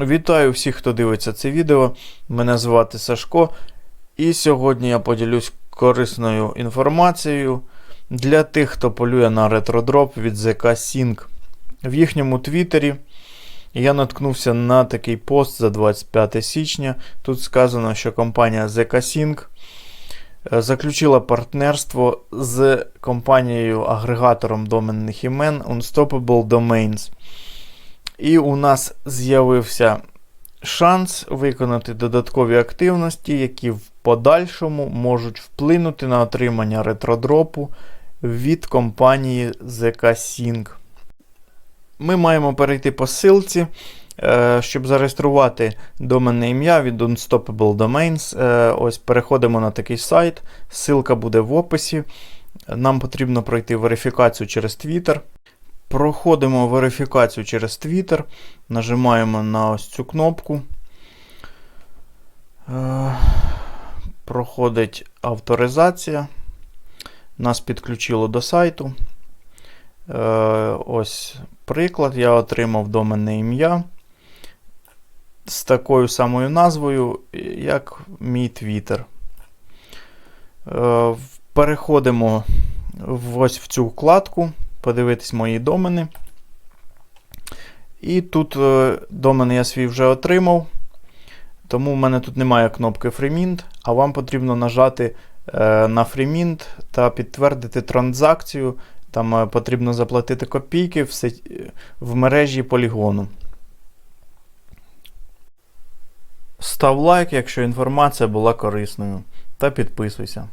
Вітаю всіх, хто дивиться це відео. Мене звати Сашко. І сьогодні я поділюсь корисною інформацією для тих, хто полює на ретродроп від ZK Sync. В їхньому твіттері я наткнувся на такий пост за 25 січня. Тут сказано, що компанія ZK Sync е, заключила партнерство з компанією-агрегатором доменних імен Unstoppable Domains. І у нас з'явився шанс виконати додаткові активності, які в подальшому можуть вплинути на отримання ретродропу від компанії ZK Sync. Ми маємо перейти по ссылці, е, щоб зареєструвати доменне ім'я від Unstoppable Domains. Е, Ось переходимо на такий сайт. Ссылка буде в описі. Нам потрібно пройти верифікацію через Twitter. Проходимо верифікацію через Twitter, нажимаємо на ось цю кнопку. Е, Проходить авторизація. Нас підключило до сайту. Е, Ось приклад. Я отримав доменне ім'я з такою самою назвою, як мій Twitter. Е, Переходимо ось в цю вкладку подивитись мої домени. І тут е, домен я свій вже отримав. Тому в мене тут немає кнопки FreeMint, а вам потрібно нажати е, на FreeMint та підтвердити транзакцію. Там е, потрібно заплатити копійки в мережі полігону. Став лайк, якщо інформація була корисною. Та підписуйся.